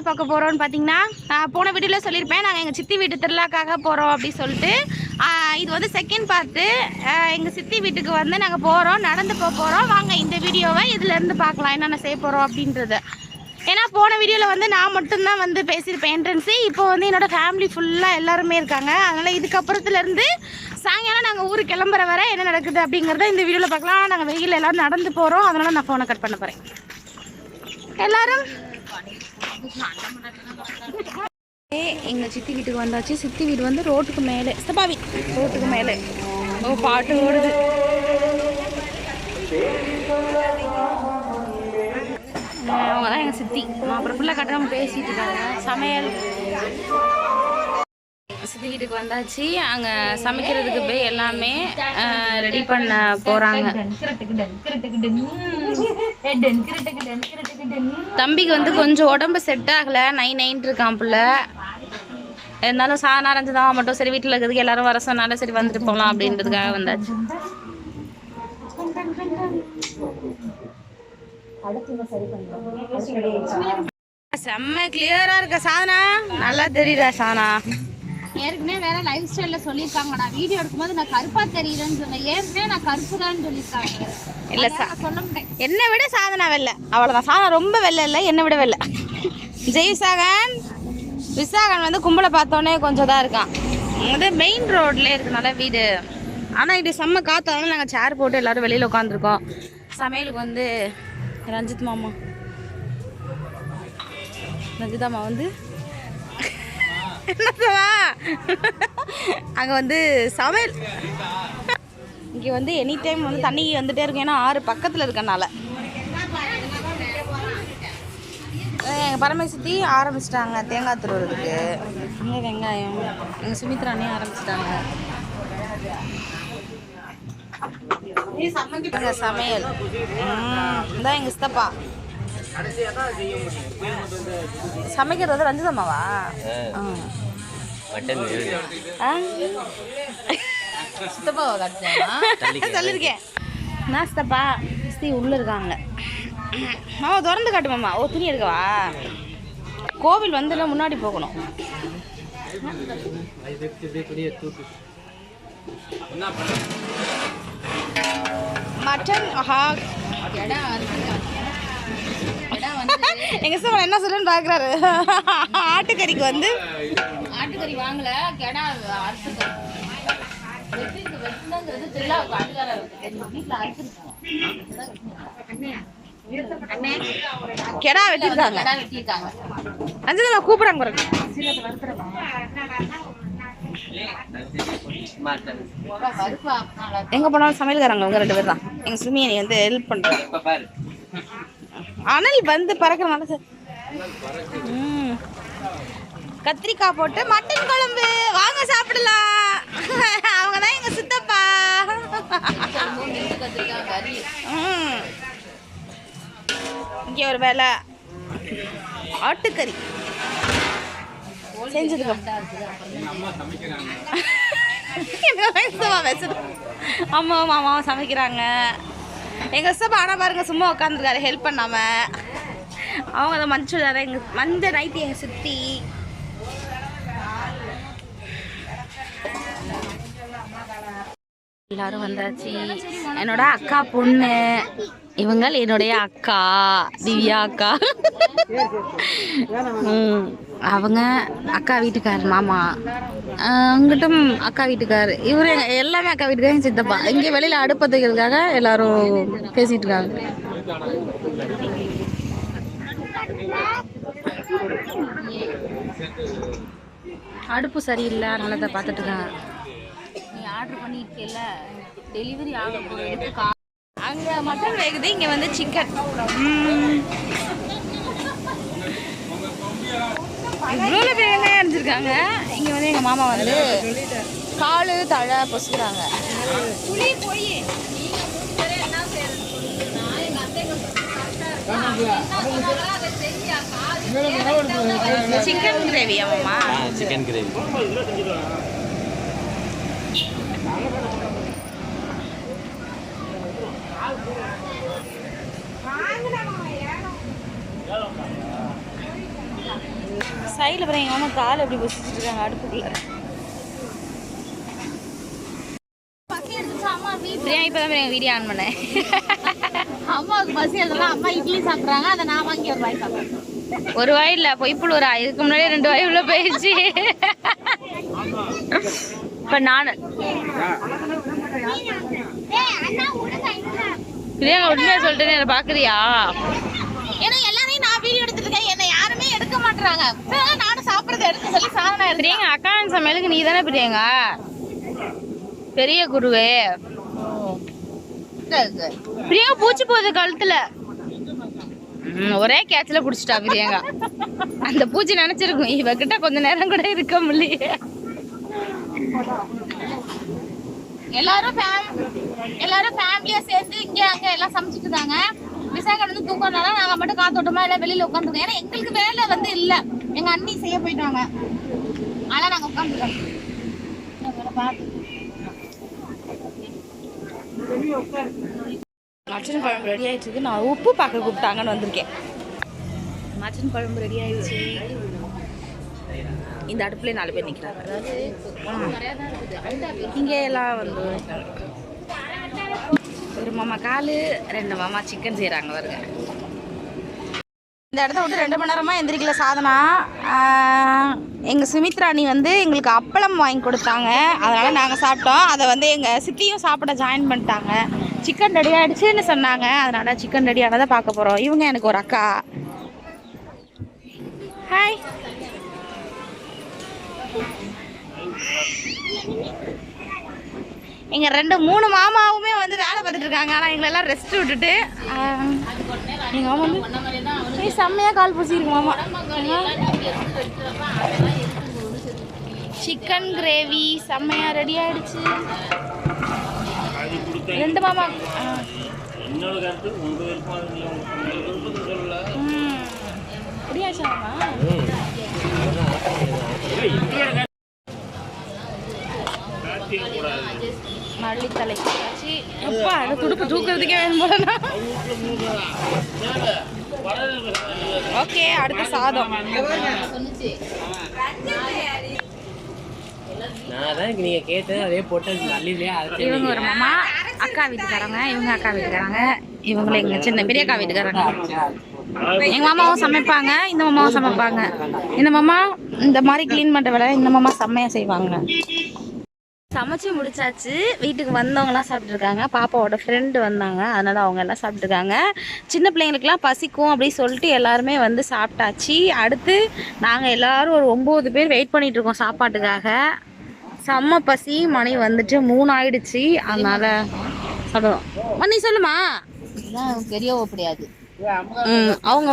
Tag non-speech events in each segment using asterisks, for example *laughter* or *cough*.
என்ன பார்க்க போகிறோம்னு பார்த்தீங்கன்னா நான் போன வீடியோவில் சொல்லியிருப்பேன். நாங்கள் எங்கள் சித்தி வீட்டு திருவிழாக்காக போகிறோம் அப்படின்னு சொல்லிட்டு. இது வந்து செகண்ட் பார்ட்டு எங்கள் சித்தி வீட்டுக்கு வந்து நாங்கள் போகிறோம் நடந்து போக போகிறோம் வாங்க இந்த வீடியோவை இதுலேருந்து பார்க்கலாம் என்னென்ன செய்ய போகிறோம் அப்படின்றத. ஏன்னா போன வீடியோவில் வந்து நான் மட்டும்தான் வந்து பேசியிருப்பேன் என்ட்ரன்ஸு இப்போ வந்து என்னோட ஃபேமிலி ஃபுல்லாக எல்லாருமே இருக்காங்க. அதனால் இதுக்கப்புறத்துலேருந்து சாயங்காலம் நாங்கள் ஊருக்கு கிளம்புற வரை என்ன நடக்குது அப்படிங்கிறத இந்த வீடியோவில் பார்க்கலாம். நாங்கள் வெயில் எல்லோரும் நடந்து போகிறோம் அதனால் நான் ஃபோனை கட் பண்ண போகிறேன் எல்லோரும்? எங்க சித்தி வீட்டுக்கு வந்தாச்சு. சித்தி வீடு வந்து ரோட்டுக்கு மேலே. சபாவி ரோட்டுக்கு மேலே. ஓ பாட்டு ஓடுது. அவங்க தான் எங்கள் சித்தி. அப்புறம் ஃபுல்லாக கட்டாமல் பேசிட்டு இருக்காங்க. சமையல். சித்தி வீட்டுக்கு வந்தாச்சு. அங்கே சமைக்கிறதுக்கு போய் எல்லாமே ரெடி பண்ண போகிறாங்க தம்பிக்கு வந்து கொஞ்சம் உடம்பு செட் ஆகலை. நைன் இருக்கான் புள்ள. இருந்தாலும் சா நாரஞ்சு தான் மட்டும் சரி வீட்டில் இருக்கிறதுக்கு எல்லாரும் வர சொன்னால சரி வந்துட்டு போகலாம் அப்படின்றதுக்காக வந்தாச்சு. செம்ம கிளியரா இருக்க சாதனா நல்லா தெரியுதா சாதனா ஏற்கனவே வேற லைஃப் ஸ்டைல்ல சொல்லியிருக்காங்கடா. வீடியோ எடுக்கும்போது நான் கருப்பா தெரியுறேன்னு சொன்னேன். ஏற்கனவே நான் கருப்பு தான் சொல்லியிருக்காங்க. இல்ல நான் சொல்ல மாட்டேன். என்னை விட சாதனா வெள்ளை. அவ்வளோதான் சாதனா ரொம்ப வெள்ளை இல்லை என்னை விட வெள்ளை. ஜெய் விசாகன். விசாகன் வந்து கும்பலை பார்த்தோன்னே கொஞ்சம் தான் இருக்கான். அது மெயின் ரோட்ல இருக்கனால வீடு. ஆனால் இது செம்ம அதனால நாங்கள் சேர் போட்டு எல்லாரும் வெளியில் உட்காந்துருக்கோம் சமையலுக்கு வந்து ரஞ்சித் மாமா. ரஞ்சித் மாமா வந்து என்னவா அங்கே வந்து சமையல். இங்கே வந்து எனி டைம் வந்து தண்ணி வந்துட்டே இருக்கும். ஏன்னா ஆறு பக்கத்தில் இருக்கனால. எங்கள் பரமை ஆரம்பிச்சிட்டாங்க. தேங்காய் துருவுறதுக்கு. இங்கே வெங்காயம். எங்கள் சுமித்ரா ஆரம்பிச்சிட்டாங்க. சமையல். இதான் எங்கள் சித்தப்பா. சமைக்கிறது வந்து சித்தப்பாவை சொல்லியிருக்கேன் நான் சித்தப்பா? சித்தி உள்ளே இருக்காங்க. மாமா திறந்து காட்டு மாமா. ஓ துணி எடுக்கவா? கோவில் வந்து நான் முன்னாடி போகணும். மட்டன் இடம் வந்து எங்க சார் என்ன சொல்லுன்னு பார்க்குறாரு ஆட்டுக்கறிக்கு வந்து ஆட்டுக்கறி வாங்கல கெடா கெடா வெட்டியிருக்காங்க. அஞ்சு கூப்பிட்றாங்க பாருங்க. கருப்பா நல்லா எங்கே போனாலும் சமையல்காரங்க அவங்க ரெண்டு பேர் தான். எங்கள் சுமி நீ வந்து ஹெல்ப் பண்ணுறேன் அனல் வந்து பறக்கிறனால சார். கத்திரிக்காய் போட்டு மட்டன் குழம்பு. வாங்க சாப்பிடலாம். அவங்க தான் எங்கள் சித்தப்பா இங்கே ஒரு வேலை. ஆட்டுக்கறி. செஞ்சதுக்கு அம்மா மாமாவும் சமைக்கிறாங்க. எங்கள் சித்தப்பா ஆனால் பாருங்க சும்மா உட்காந்துருக்காரு ஹெல்ப் பண்ணாம. அவங்க தான் மஞ்சள் எங்கள் மஞ்சள் நைட்டி எங்கள் சித்தி. எல்லாரும் வந்தாச்சு. என்னோட அக்கா பொண்ணு. இவங்கள் என்னுடைய அக்கா திவ்யா அக்கா. ம், அவங்க அக்கா வீட்டுக்கார் மாமா. அங்கிட்டும் அக்கா வீட்டுக்கார் இவரு எல்லாமே அக்கா வீட்டுக்காரையும் சித்தப்பா. இங்கே வெளியில் அடுப்பு வைக்கிறதுக்காக எல்லாரும் பேசிட்டு இருக்காங்க அடுப்பு சரியில்லை அதனால அதை பார்த்துட்டு இருக்கேன் நீ ஆர்டர் பண்ணியிருக்கேல்ல டெலிவரி ஆக போகிறதுக்கு அங்கே மட்டன் வேகுது இங்கே வந்து சிக்கன் இவ்வளோ பேர் என்ன அரைஞ்சிருக்காங்க இங்கே வந்து எங்கள் மாமா வந்து காலு தழை பொசுக்கிறாங்க. Chicken gravy. ஆமாம்மா சிக்கன் கிரேவி. சைடில் பாருங்க எங்கள் மாமா கால் எப்படி வச்சுட்டு இருக்காங்க அடுப்புக்குள்ள. அம்மா பிரியாணி இப்போ தான் எங்கள் வீடியோ ஆன் பண்ணேன் அம்மாவுக்கு பசி எடுக்கலாம் அம்மா இட்லி சாப்பிட்றாங்க அதை நான் வாங்கி ஒரு வாய் சாப்பிட்றேன். ஒரு வாய் இல்லை பொய்ப்புள் ஒரு இதுக்கு முன்னாடியே ரெண்டு வாய் உள்ள போயிடுச்சு இப்போ நான். பிரியாங்க உண்மையாக சொல்லிட்டு என்ன பார்க்குறியா ஏன்னா எல்லாரையும் நான் வீடியோ எடுத்துட்டு இருக்கேன் என்னை யாருமே மாட்டாங்க நானும் சாப்பிட்றத எடுக்க சொல்லி சாதனை எடுத்து பிரியங்கா அக்கா சமையலுக்கு நீ தானே பிரியங்கா? பெரிய குருவே. பிரியங்கா பூச்சி போகுது கழுத்துல. ஒரே கேட்ச்ல புடிச்சிட்டா பிரியங்கா. அந்த பூச்சி நினைச்சிருக்கும். இவகிட்ட கொஞ்ச நேரம் கூட இருக்க முடியல. எல்லாரும் எல்லாரும் ஃபேமிலியா சேர்ந்து இங்க அங்க எல்லாம் சமைச்சிட்டு இருந்தாங்க விசாகா வந்து தூக்கறனால நாங்க மட்டும் காத்தோட்டமா எல்லாம் வெளியில உட்காந்துருக்கோம் ஏன்னா எங்களுக்கு வேலை வந்து இல்ல. எங்க அண்ணி செய்ய போயிட்டாங்க. ஆனா நாங்க உட்காந்துருக்கோம் மட்டன் குழம்பு ரெடி ஆயிடுச்சு இருக்கு. நான் உப்பு பார்க்க கூப்பிட்டாங்கன்னு வந்திருக்கேன். மட்டன் குழம்பு ரெடி ஆயிடுச்சு. இந்த அடுப்புல நாலு பேர் நிற்கிறாங்க இங்கே எல்லாம் வந்து ஒரு மாமா காலு ரெண்டு மாமா சிக்கன் செய்கிறாங்க வருங்க இந்த இடத்த விட்டு ரெண்டு மணி நேரமாக எந்திரிக்கல சாதனா. எங்கள் சுமித்ராணி வந்து எங்களுக்கு அப்பளம் வாங்கி கொடுத்தாங்க. அதனால் நாங்கள் சாப்பிட்டோம். அதை வந்து எங்கள் சித்தியும் சாப்பிட ஜாயின் பண்ணிட்டாங்க. சிக்கன் ரெடி ஆகிடுச்சுன்னு சொன்னாங்க. அதனால் சிக்கன் ரெடி ஆனதை பார்க்க போகிறோம் இவங்க எனக்கு ஒரு அக்கா. ஹாய் எங்கள் ரெண்டு மூணு மாமாவுமே வந்து வேலை பார்த்துட்டு இருக்காங்க. ஆனால் எங்களெல்லாம் ரெஸ்ட் விட்டுட்டு எங்கள் மாமா வந்து செம்மையா கால் பிடிச்சிருக்கு மாமா. சிக்கன் கிரேவி செம்மையா ரெடி ஆயிடுச்சு. ரெண்டு மாமா ஆ. அந்த துடுப்பு தூக்குறதுக்கே வேணும் போலனா ஓகே அடுத்த சாதம். இவங்க ஒரு மாமா அக்கா வீட்டுக்காரங்க இவங்க அக்கா வீட்டுக்காரங்க இவங்களும் எங்க சின்ன பெரிய அக்கா வீட்டுக்காரங்க. எங்க மாமாவும் சமைப்பாங்க இந்த மாமாவும் சமைப்பாங்க. இந்த மாமா இந்த மாதிரி க்ளீன் பண்ற வேலை இந்த மாமா செம்மையா செய்வாங்க. சமைச்சு முடிச்சாச்சு. வீட்டுக்கு வந்தவங்கலாம் சாப்பிட்ருக்காங்க பாப்பாவோட ஃப்ரெண்டு வந்தாங்க. அதனால அவங்க எல்லாம் சாப்பிட்ருக்காங்க சின்ன பிள்ளைங்களுக்குலாம் பசிக்கும் அப்படி சொல்லிட்டு எல்லாருமே வந்து சாப்பிட்டாச்சு. அடுத்து நாங்கள் எல்லாரும் ஒரு ஒம்பது பேர் வெயிட் பண்ணிட்டு இருக்கோம் சாப்பாட்டுக்காக. செம்ம பசி. மணி வந்துட்டு மூணு ஆயிடுச்சு. அதனால சாப்பிடுவோம் மணி சொல்லுமா? பெரிய ஓப்படியாது கிடையாது அவங்க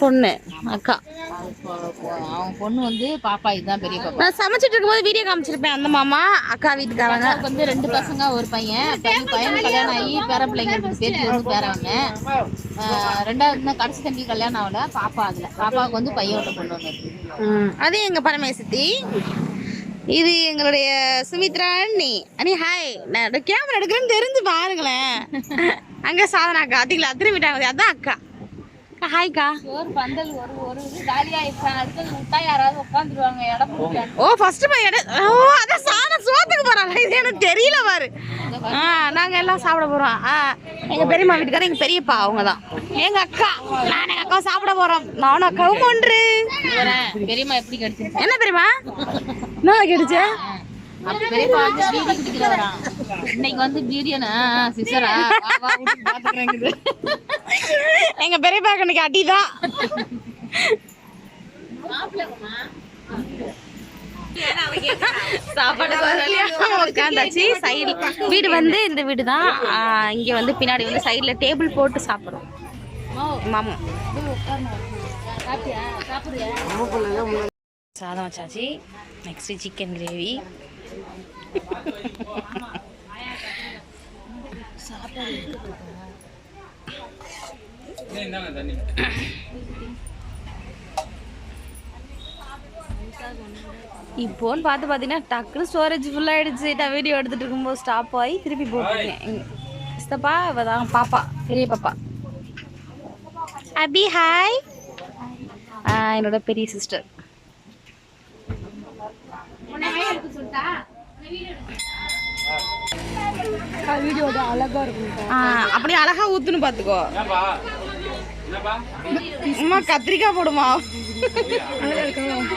பொண்ணு அக்கா. அவங்க பொண்ணு வந்து பாப்பா இதுதான் பெரிய பாப்பா. நான் சமைச்சிட்டு இருக்கும்போது வீடியோ காமிச்சிருப்பேன் அந்த மாமா அக்கா வீட்டுக்காரங்க. வந்து ரெண்டு பசங்க ஒரு பையன். பையன் கல்யாணம் ஆகி பேர பிள்ளைங்க. பேத்தி வந்து பேரவங்க ரெண்டாவது கடைசி தம்பி கல்யாணம் ஆகல பாப்பா அதுல. பாப்பாவுக்கு வந்து பையன் ஒன்று பொண்ணு ஒன்று அது எங்க பரமேசத்தி இது எங்களுடைய சுமித்ரா அண்ணி. அண்ணி ஹாய் நான் கேமரா எடுக்கிறேன்னு தெரிஞ்சு பாருங்களேன். அங்க சாதனா அக்கா அதிகல திரும்பிட்டாங்க அதான் அக்கா. ஹாய்க்கா ஓ ஃபர்ஸ்ட் பையன் ஓ அதான் சாதம் சோத்துக்கு போறாங்க. இது எனக்கு தெரியல பாரு. ஆ நாங்க எல்லாம் சாப்பிட போறோம். ஆ எங்க பெரியம்மா வீட்டுக்காரர் எங்க பெரியப்பா அவங்க தான் எங்க அக்கா நான் எங்க அக்கா சாப்பிட போறோம். நானும் அக்காவும் ஒன்று பெரியம்மா எப்படி கிடைச்சிருக்கு என்ன பெரியம்மா? நான் கிடைச்சேன் இன்னைக்கு வந்து சிசரா பாத்துக்கிறேங்குது. எங்க பெரியப்பா கண்ணுக்கு அடிதான். உட்காந்தாச்சு சைடு வீடு வந்து இந்த வீடு தான் இங்க வந்து பின்னாடி வந்து சைடுல டேபிள் போட்டு சாப்பிடுறோம். மாமா. சாதம் வச்சாச்சு. நெக்ஸ்ட் சிக்கன் கிரேவி இப்போன்னு பார்த்து பார்த்தீங்கன்னா டக்குனு ஸ்டோரேஜ் ஃபுல்லாகிடுச்சு நான் வீடியோ எடுத்துட்டு இருக்கும்போது ஸ்டாப் ஆகி திருப்பி போட்டுருக்கேன். சித்தப்பா இவ தான் பாப்பா பெரிய பாப்பா. அபி ஹாய் என்னோட பெரிய சிஸ்டர் அப்படி அழகா ஊத்துன்னு பாத்துக்கோ. அம்மா கத்திரிக்காய் போடுமா?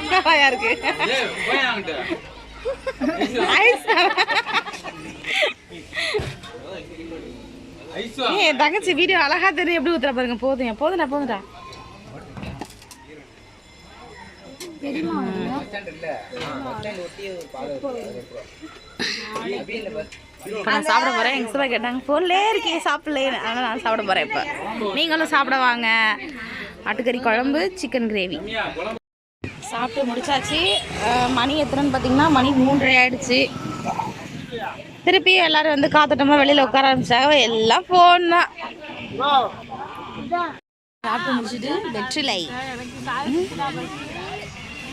அழகா இருக்கு? என் தங்கச்சி வீடியோ அழகா தெரியும் எப்படி ஊத்துற பாருங்க. போதும் போதும்டா போதும்டா இப்போ நான் சாப்பிட போகிறேன் எங்கள் சிவா கேட்டாங்க ஃபோன்லேயே இருக்கே சாப்பிடலையே. அதனால் நான் சாப்பிட போகிறேன் இப்போ. நீங்களும் சாப்பிட வாங்க. ஆட்டுக்கறி குழம்பு சிக்கன் கிரேவி சாப்பிட்டு முடிச்சாச்சு. மணி எத்தனைன்னு பார்த்தீங்கன்னா மணி மூன்றரை ஆயிடுச்சு. திருப்பி எல்லாரும் வந்து காத்தோட்டமா வெளியில் உட்கார ஆரம்பிச்சாங்க. எல்லாம் ஃபோன் தான். சாப்பிட்டு முடிச்சுட்டு வெற்றிலை.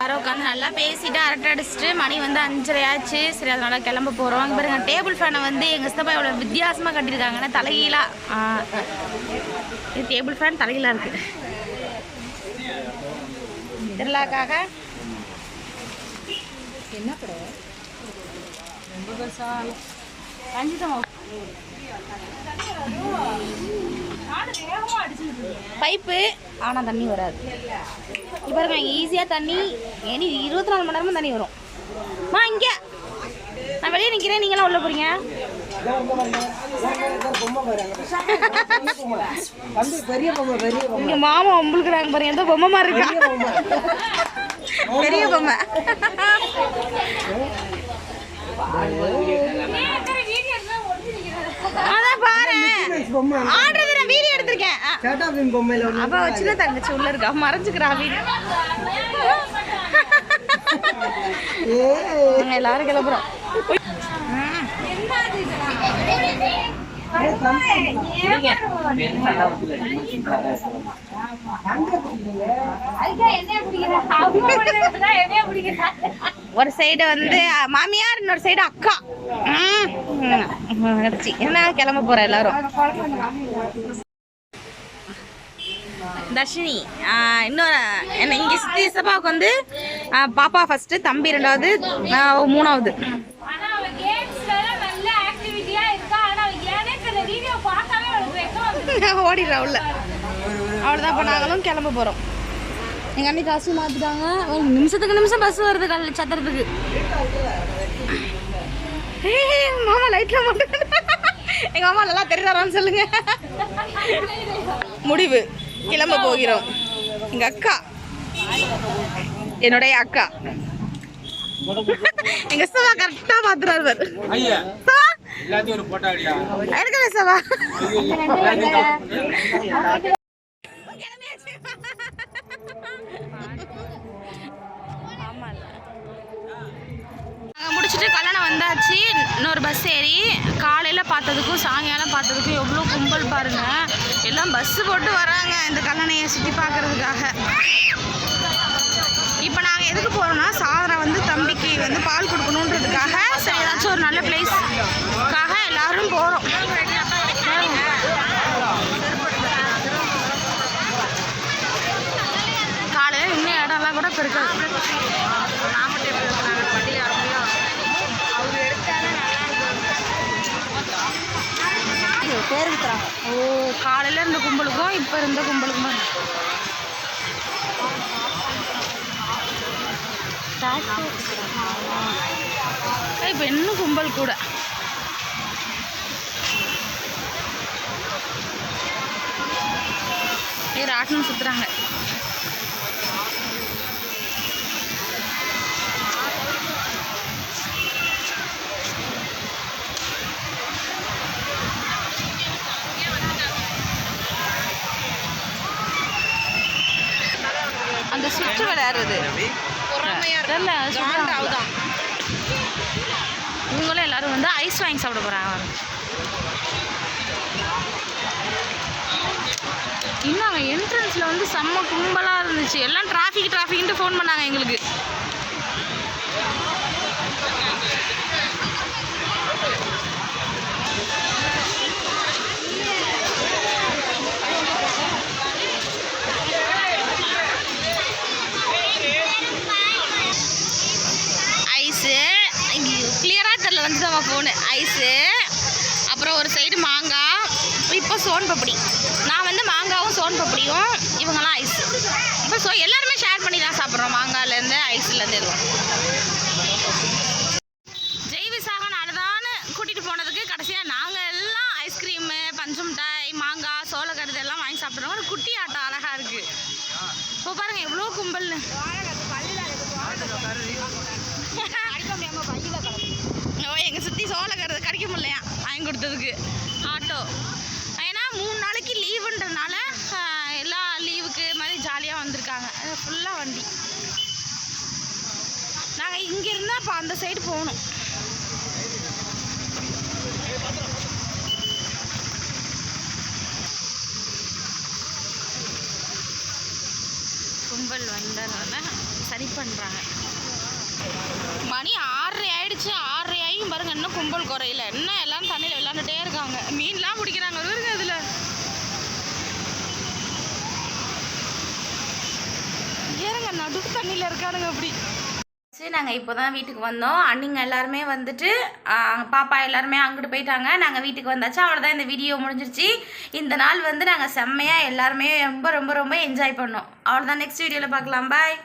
யாரோ உட்காந்து நல்லா பேசிட்டு அரட்டை அடிச்சுட்டு மணி வந்து அஞ்சரை ஆச்சு சரி அதனால கிளம்ப போகிறோம் இங்கே பாருங்க டேபிள் ஃபேனை வந்து எங்கள் சித்தப்பா எவ்வளோ வித்தியாசமாக கட்டியிருக்காங்கன்னா தலைகீழா. இது டேபிள் ஃபேன் தலைகீழா இருக்கு. திருவிழாக்காக என்ன படம் ரொம்ப பெருசா. பைப்பு. ஆனால் தண்ணி வராது. இப்போ பாருங்க ஈஸியாக தண்ணி இனி இருபத்தி நாலு மணி நேரமும் தண்ணி வரும். மா இங்கே. நான் வெளியே நிற்கிறேன் நீங்களாம் உள்ள போகிறீங்க இங்கே மாமா உங்களுக்குறாங்க பாருங்க எந்த பொம்மை மாதிரி இருக்கா? பெரிய பொம்மை. அதான் பாரு. ஆடுறது அவ சின்ன தங்கச்சி உள்ள இருக்கா மறைஞ்சுக்கிறா வீடு எல்லாரும் கிளம்புறோம் ஒரு சைடு வந்து மாமியார் இன்னொரு சைடு அக்கா. என்ன கிளம்ப போற எல்லாரும் தர்ஷினி. இன்னொரு என்ன இங்கே சித்தி சபாவுக்கு வந்து பாப்பா ஃபர்ஸ்ட் தம்பி ரெண்டாவது மூணாவது. *laughs* ஓடிடுறா உள்ள. அவ்வளோதான் இப்போ நாங்களும் கிளம்ப போகிறோம் எங்கள் அண்ணி காசு மாற்றிட்டாங்க நிமிஷத்துக்கு நிமிஷம் பஸ் வருது கல் சத்திரத்துக்கு ஏய், மாமா லைட்டில் மட்டும் எங்கள் மாமா நல்லா தெரியுறாரான்னு சொல்லுங்க. *laughs* முடிவு. கிளம்ப போகிறோம். எங்கள் அக்கா. என்னுடைய அக்கா. எங்க சவா கரெக்டா பாத்துறாரு எடுக்கல சவா. கல்லணை கல்யாணம் வந்தாச்சு. இன்னொரு பஸ் ஏறி காலையில் பார்த்ததுக்கும் சாயங்காலம் பார்த்ததுக்கும் எவ்வளோ கும்பல் பாருங்கள் எல்லாம் பஸ்ஸு போட்டு வராங்க இந்த கல்லணையை சுற்றி பார்க்கறதுக்காக. இப்போ நாங்கள் எதுக்கு போகிறோம்னா சாதனை வந்து தம்பிக்கு வந்து பால் கொடுக்கணுன்றதுக்காக. சரி ஏதாச்சும் ஒரு நல்ல பிளேஸ்க்காக எல்லாரும் போகிறோம் காலையில் இன்னும் இடம்லாம் கூட இப்போ இருக்காது ஓ காலையில் இருந்த கும்பலுக்கும் இப்போ இருந்த கும்பலுக்கும் இப்போ இன்னும் கும்பல் கூட? ஏ ராட்டினம் சுற்றுறாங்க அந்த சுற்று விளையாடுறது. இவங்களும் எல்லாரும் வந்து ஐஸ் வாங்கி சாப்பிட போறாங்க. இன்னும் அங்கே என்ட்ரன்ஸில் வந்து செம்ம கும்பலாக இருந்துச்சு. எல்லாம் டிராஃபிக் டிராஃபிக்ன்ட்டு ஃபோன் பண்ணாங்க எங்களுக்கு. ஐஸு அப்புறம் ஒரு சைடு மாங்காய் இப்போ சோன் பப்படி. நான் வந்து மாங்காவும் சோன் பப்படியும் இவங்கெல்லாம் ஐஸ். இப்போ ஸோ எல்லாருமே ஷேர் பண்ணி தான் சாப்பிட்றோம். மாங்காயிலேருந்து ஐஸ்லேருந்து எதுவும். ஜெய் விசாகன் அழுதான்னு கூட்டிகிட்டு போனதுக்கு கடைசியாக நாங்கள் எல்லாம் ஐஸ்கிரீமு பஞ்சு மிட்டாய் மாங்காய் சோளக்கருது எல்லாம் வாங்கி சாப்பிட்றோம். ஒரு குட்டி ஆட்டம் அழகாக இருக்குது இப்போ பாருங்கள் எவ்வளோ கும்பல்னு. ஓ எங்கள் சுற்றி சோளக்கறது கிடைக்க முடியலையா வாங்கி கொடுத்ததுக்கு. ஆட்டோ. ஏன்னா மூணு நாளைக்கு லீவுன்றனால எல்லா லீவுக்கு மாதிரி ஜாலியாக வந்திருக்காங்க. ஃபுல்லாக வண்டி. நாங்கள் இங்கே இருந்தால் இப்போ அந்த சைடு போகணும். கும்பல் வந்ததுனால சரி பண்ணுறாங்க மணி ஆறரை ஆயிடுச்சு. ஆறரை ஆகியும் பாருங்க இன்னும் கும்பல் குறையில. இன்னும் எல்லாம் தண்ணியில் விளாண்டுட்டே இருக்காங்க. மீன்லாம் பிடிக்கிறாங்க. வருங்க அதில் ஏறுங்க நடு தண்ணியில் இருக்கானுங்க அப்படி சரி நாங்கள் இப்போ தான் வீட்டுக்கு வந்தோம். அண்ணிங்க எல்லாருமே வந்துட்டு பாப்பா எல்லாருமே அங்கிட்டு போயிட்டாங்க. நாங்கள் வீட்டுக்கு வந்தாச்சு. அவ்வளோதான் இந்த வீடியோ முடிஞ்சிருச்சு. இந்த நாள் வந்து நாங்கள் செம்மையாக எல்லாருமே ரொம்ப ரொம்ப ரொம்ப என்ஜாய் பண்ணோம். அவ்வளோதான் நெக்ஸ்ட் வீடியோவில் பார்க்கலாம். பாய்